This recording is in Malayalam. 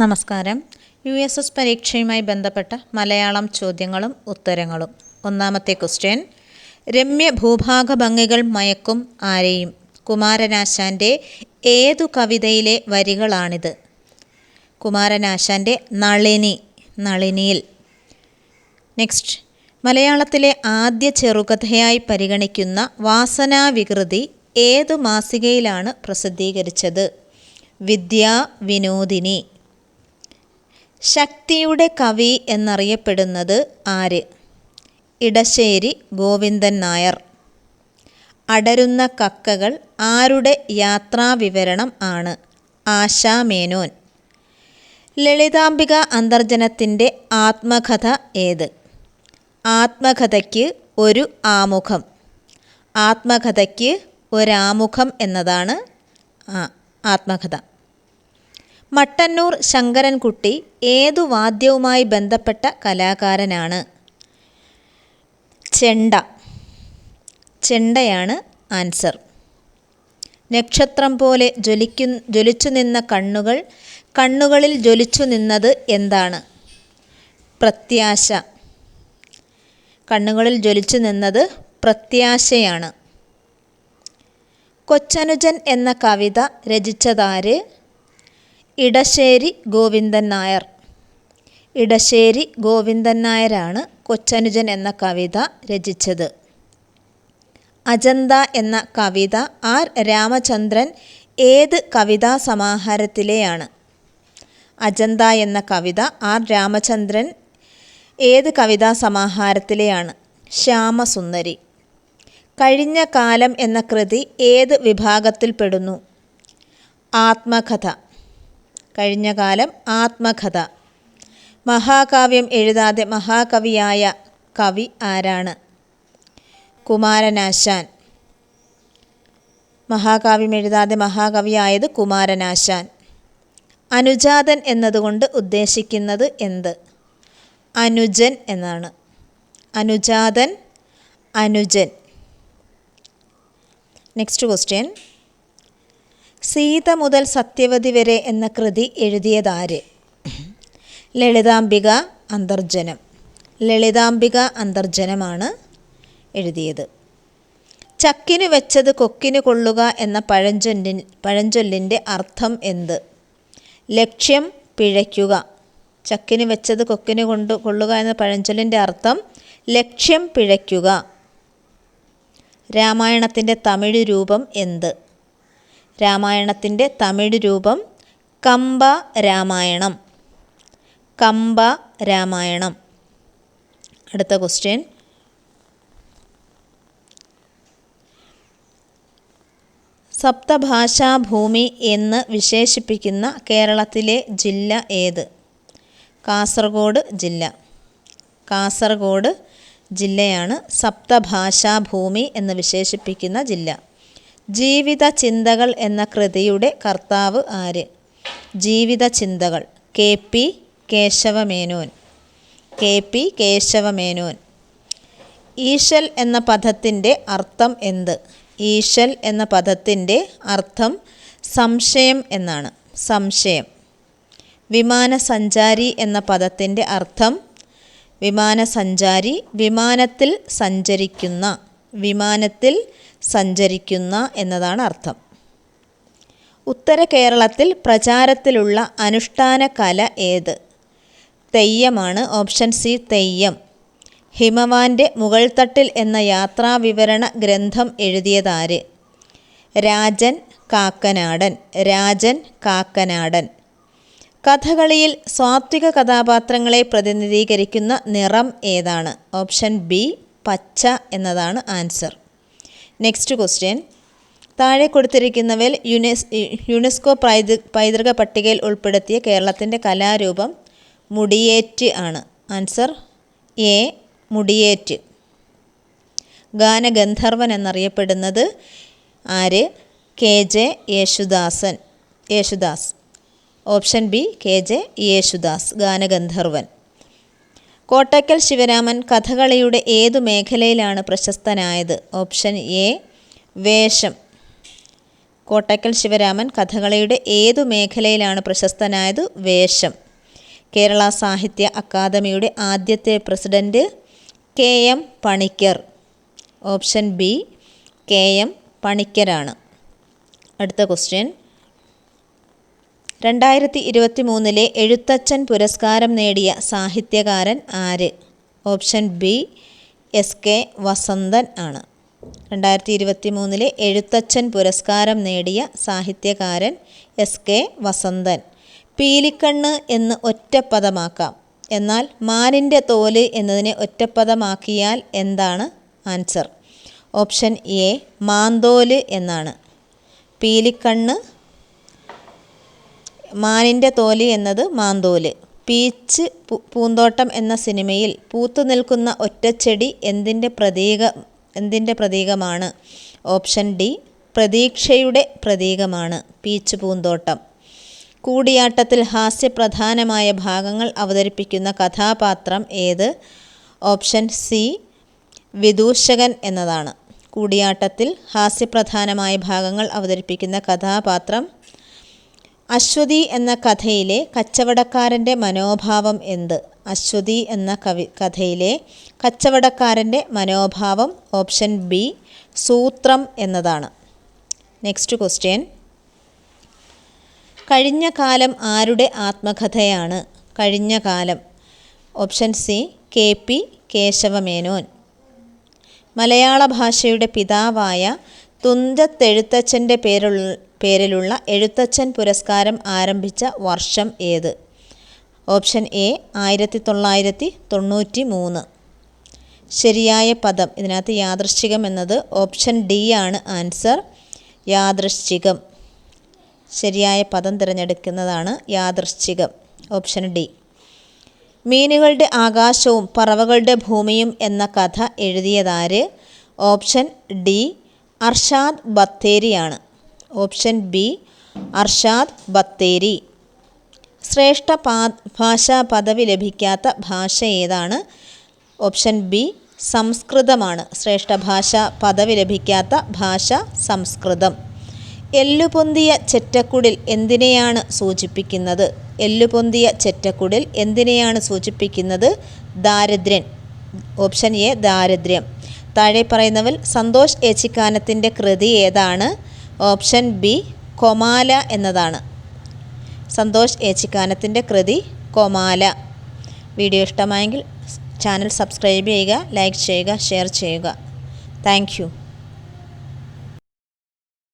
നമസ്കാരം. യു എസ് എസ് പരീക്ഷയുമായി ബന്ധപ്പെട്ട മലയാളം ചോദ്യങ്ങളും ഉത്തരങ്ങളും. ഒന്നാമത്തെ ക്വസ്റ്റ്യൻ. രമ്യ ഭൂഭാഗ ഭംഗികൾ മയക്കും ആരെയും? കുമാരനാശാന്റെ ഏതു കവിതയിലെ വരികളാണിത്? കുമാരനാശാന്റെ നളിനി നളിനിയിൽ. നെക്സ്റ്റ്. മലയാളത്തിലെ ആദ്യ ചെറുകഥയായി പരിഗണിക്കുന്ന വാസനാവികൃതി ഏതു മാസികയിലാണ് പ്രസിദ്ധീകരിച്ചത്? വിദ്യാ വിനോദിനി. ശക്തിയുടെ കവി എന്നറിയപ്പെടുന്നത് ആര്? ഇടശ്ശേരി ഗോവിന്ദൻ നായർ. അടരുന്ന കക്കകൾ ആരുടെ യാത്രാവിവരണം ആണ്? ആശാ മേനോൻ. ലളിതാംബിക അന്തർജനത്തിന്റെ ആത്മകഥ ഏത്? ആത്മകഥയ്ക്ക് ഒരു ആമുഖം. ആത്മകഥയ്ക്ക് ഒരാമുഖം എന്നതാണ് ആത്മകഥ. മട്ടന്നൂർ ശങ്കരൻകുട്ടി ഏതു വാദ്യവുമായി ബന്ധപ്പെട്ട കലാകാരനാണ്? ചെണ്ട. ചെണ്ടയാണ് ആൻസർ. നക്ഷത്രം പോലെ ജ്വലിക്കു ജ്വലിച്ചു നിന്ന കണ്ണുകൾ കണ്ണുകളിൽ ജ്വലിച്ചു നിന്നത് എന്താണ്? പ്രത്യാശ. കണ്ണുകളിൽ ജ്വലിച്ചു നിന്നത് പ്രത്യാശയാണ്. കൊച്ചനുജൻ എന്ന കവിത രചിച്ചതാര്? ഇടശ്ശേരി ഗോവിന്ദൻ നായർ. ഇടശ്ശേരി ഗോവിന്ദൻ നായരാണ് കൊച്ചനുജൻ എന്ന കവിത രചിച്ചത്. അജന്ത എന്ന കവിത ആർ രാമചന്ദ്രൻ ഏത് കവിതാ സമാഹാരത്തിലെയാണ്? അജന്ത എന്ന കവിത ആർ രാമചന്ദ്രൻ ഏത് കവിതാ സമാഹാരത്തിലെയാണ്? ശ്യാമസുന്ദരി. കഴിഞ്ഞ കാലം എന്ന കൃതി ഏത് വിഭാഗത്തിൽപ്പെടുന്നു ആത്മകഥ. കഴിഞ്ഞ കാലം ആത്മകഥ. മഹാകാവ്യം എഴുതാതെ മഹാകവിയായ കവി ആരാണ്? കുമാരനാശാൻ. മഹാകാവ്യം എഴുതാതെ മഹാകവിയായത് കുമാരനാശാൻ. അനുജാതൻ എന്നതുകൊണ്ട് ഉദ്ദേശിക്കുന്നത് എന്ത്? അനുജൻ എന്നാണ്. അനുജാതൻ അനുജൻ. നെക്സ്റ്റ് ക്വസ്റ്റ്യൻ സീത മുതൽ സത്യവതി വരെ എന്ന കൃതി എഴുതിയതാര്? ലളിതാംബിക അന്തർജനം ലളിതാംബിക അന്തർജനമാണ് എഴുതിയത്. ചക്കിന് വെച്ചത് കൊക്കിന് കൊള്ളുക എന്ന പഴഞ്ചൊല്ലിൻ പഴഞ്ചൊല്ലിന്റെ അർത്ഥം എന്ത്? ലക്ഷ്യം പിഴയ്ക്കുക. ചക്കിന് വെച്ചത് കൊക്കിന് കൊണ്ട് കൊള്ളുക എന്ന പഴഞ്ചൊല്ലിന്റെ അർത്ഥം ലക്ഷ്യം പിഴയ്ക്കുക. രാമായണത്തിന്റെ തമിഴ് രൂപം എന്ത്? രാമായണത്തിന്റെ തമിഴ് രൂപം കമ്പ രാമായണം. കമ്പ രാമായണം. അടുത്ത ക്വസ്റ്റ്യൻ സപ്തഭാഷാഭൂമി എന്ന് വിശേഷിപ്പിക്കുന്ന കേരളത്തിലെ ജില്ല ഏത്? കാസർഗോഡ് ജില്ല. കാസർഗോഡ് ജില്ലയാണ് സപ്തഭാഷാഭൂമി എന്ന് വിശേഷിപ്പിക്കുന്ന ജില്ല. ജീവിത ചിന്തകൾ എന്ന കൃതിയുടെ കർത്താവ് ആര്? ജീവിത ചിന്തകൾ K P Kesava Menon. K P Kesava Menon. Ishal എന്ന പദത്തിന്റെ അർത്ഥം എന്ത്? ഈശൽ എന്ന പദത്തിന്റെ അർത്ഥം സംശയം എന്നാണ്. സംശയം. വിമാനസഞ്ചാരി എന്ന പദത്തിന്റെ അർത്ഥം വിമാനസഞ്ചാരി വിമാനത്തിൽ സഞ്ചരിക്കുന്ന വിമാനത്തിൽ സഞ്ചരിക്കുന്ന എന്നതാണ് അർത്ഥം. ഉത്തര കേരളത്തിൽ പ്രചാരത്തിലുള്ള അനുഷ്ഠാന കല ഏത്? തെയ്യമാണ് ഓപ്ഷൻ സി തെയ്യം. ഹിമവാന്റെ മുകൾത്തട്ടിൽ എന്ന യാത്രാവിവരണ ഗ്രന്ഥം എഴുതിയതാര്? രാജൻ കാക്കനാടൻ രാജൻ കാക്കനാടൻ. കഥകളിയിൽ സ്വാത്വിക കഥാപാത്രങ്ങളെ പ്രതിനിധീകരിക്കുന്ന നിറം ഏതാണ്? ഓപ്ഷൻ ബി പച്ച എന്നതാണ് ആൻസർ. Next question. താഴെ കൊടുത്തിരിക്കുന്നവയിൽ യുനെസ് യുനെസ്കോ പൈതൃ പൈതൃക പട്ടികയിൽ ഉൾപ്പെടുത്തിയ കേരളത്തിന്റെ കലാരൂപം മുടിയേറ്റ് ആണ്. ആൻസർ എ മുടിയേറ്റ്. ഗാനഗന്ധർവൻ എന്നറിയപ്പെടുന്നത് ആര്? K J Yesudasan Yesudas. Option B K J Yesudas ഗാനഗന്ധർവൻ. കോട്ടക്കൽ ശിവരാമൻ കഥകളിയുടെ ഏതു മേഖലയിലാണ് പ്രശസ്തനായത്? ഓപ്ഷൻ എ വേഷം. കോട്ടക്കൽ ശിവരാമൻ കഥകളിയുടെ ഏതു മേഖലയിലാണ് പ്രശസ്തനായത്? വേഷം. കേരള സാഹിത്യ അക്കാദമിയുടെ ആദ്യത്തെ president K M Panicker. Option B K M പണിക്കരാണ്. അടുത്ത ക്വസ്റ്റ്യൻ. രണ്ടായിരത്തി ഇരുപത്തി മൂന്നിലെ എഴുത്തച്ഛൻ പുരസ്കാരം നേടിയ സാഹിത്യകാരൻ ആര്? Option B S K Vasanthan ആണ്. രണ്ടായിരത്തി ഇരുപത്തി മൂന്നിലെ എഴുത്തച്ഛൻ പുരസ്കാരം നേടിയ സാഹിത്യകാരൻ എസ് കെ വസന്തൻ. പീലിക്കണ്ണ് എന്ന് ഒറ്റപ്പദമാക്കാം. എന്നാൽ മാനിന്റെ തോൽ എന്നതിനെ ഒറ്റപ്പദമാക്കിയാൽ എന്താണ്? ആൻസർ. ഓപ്ഷൻ എ മാന്തോൽ എന്നാണ്. പീലിക്കണ്ണ് മാനിന്റെ തോൽ എന്നത് മാന്തോൽ. പീച്ച് പൂന്തോട്ടം എന്ന സിനിമയിൽ പൂത്തു നിൽക്കുന്ന ഒറ്റച്ചെടി എന്തിന്റെ പ്രതീക എന്തിന്റെ പ്രതീകമാണ്? ഓപ്ഷൻ ഡി പ്രതീക്ഷയുടെ പ്രതീകമാണ് പീച്ച് പൂന്തോട്ടം. കൂടിയാട്ടത്തിൽ ഹാസ്യപ്രധാനമായ ഭാഗങ്ങൾ അവതരിപ്പിക്കുന്ന കഥാപാത്രം ഏത്? ഓപ്ഷൻ സി വിദൂഷകൻ എന്നതാണ്. കൂടിയാട്ടത്തിൽ ഹാസ്യപ്രധാനമായ ഭാഗങ്ങൾ അവതരിപ്പിക്കുന്ന കഥാപാത്രം അശ്വതി എന്ന കഥയിലെ കച്ചവടക്കാരന്റെ മനോഭാവം എന്ത്? അശ്വതി എന്ന കവി കഥയിലെ കച്ചവടക്കാരന്റെ മനോഭാവം ഓപ്ഷൻ ബി സൂത്രം എന്നതാണ്. നെക്സ്റ്റ് ക്വസ്റ്റ്യൻ കഴിഞ്ഞ കാലം ആരുടെ ആത്മകഥയാണ്? കഴിഞ്ഞ കാലം. Option C K P Kesava Menon. മലയാള ഭാഷയുടെ പിതാവായ തുഞ്ചത്തെഴുത്തച്ഛന്റെ പേരുള്ള പേരിലുള്ള എഴുത്തച്ഛൻ പുരസ്കാരം ആരംഭിച്ച വർഷം ഏത്? ഓപ്ഷൻ എ ആയിരത്തി തൊള്ളായിരത്തി തൊണ്ണൂറ്റി മൂന്ന് ശരിയായ പദം. ഇതിനകത്ത് യാദൃശ്ചികം എന്നത് ഓപ്ഷൻ ഡി ആണ്. ആൻസർ യാദൃശ്ചികം. ശരിയായ പദം തിരഞ്ഞെടുക്കുന്നതാണ് യാദൃശ്ചികം. Option D. മീനുകളുടെ ആകാശവും പറവകളുടെ ഭൂമിയും എന്ന കഥ എഴുതിയതാര്? Option D Arshad ബത്തേരിയാണ്. Option B Arshad Bathery. ശ്രേഷ്ഠ ഭാഷാ പദവി ലഭിക്കാത്ത ഭാഷ ഏതാണ്? ഓപ്ഷൻ ബി സംസ്കൃതമാണ്. ശ്രേഷ്ഠ ഭാഷ പദവി ലഭിക്കാത്ത ഭാഷ സംസ്കൃതം. എല്ലുപൊന്തിയ ചെറ്റക്കുടിൽ എന്തിനെയാണ് സൂചിപ്പിക്കുന്നത്? എല്ലുപൊന്തിയ ചെറ്റക്കുടിൽ എന്തിനെയാണ് സൂചിപ്പിക്കുന്നത്? ദാരിദ്ര്യൻ. ഓപ്ഷൻ എ ദാരിദ്ര്യം. താഴെ പറയുന്നവൽ സന്തോഷ് ഏച്ചിക്കാനത്തിന്റെ കൃതി ഏതാണ്? ഓപ്ഷൻ ബി കൊമാല എന്നതാണ്. സന്തോഷ് ഏച്ചിക്കാനത്തിന്റെ കൃതി കൊമാല. വീഡിയോ ഇഷ്ടമായെങ്കിൽ ചാനൽ സബ്സ്ക്രൈബ് ചെയ്യുക ലൈക്ക് ചെയ്യുക ഷെയർ ചെയ്യുക. താങ്ക്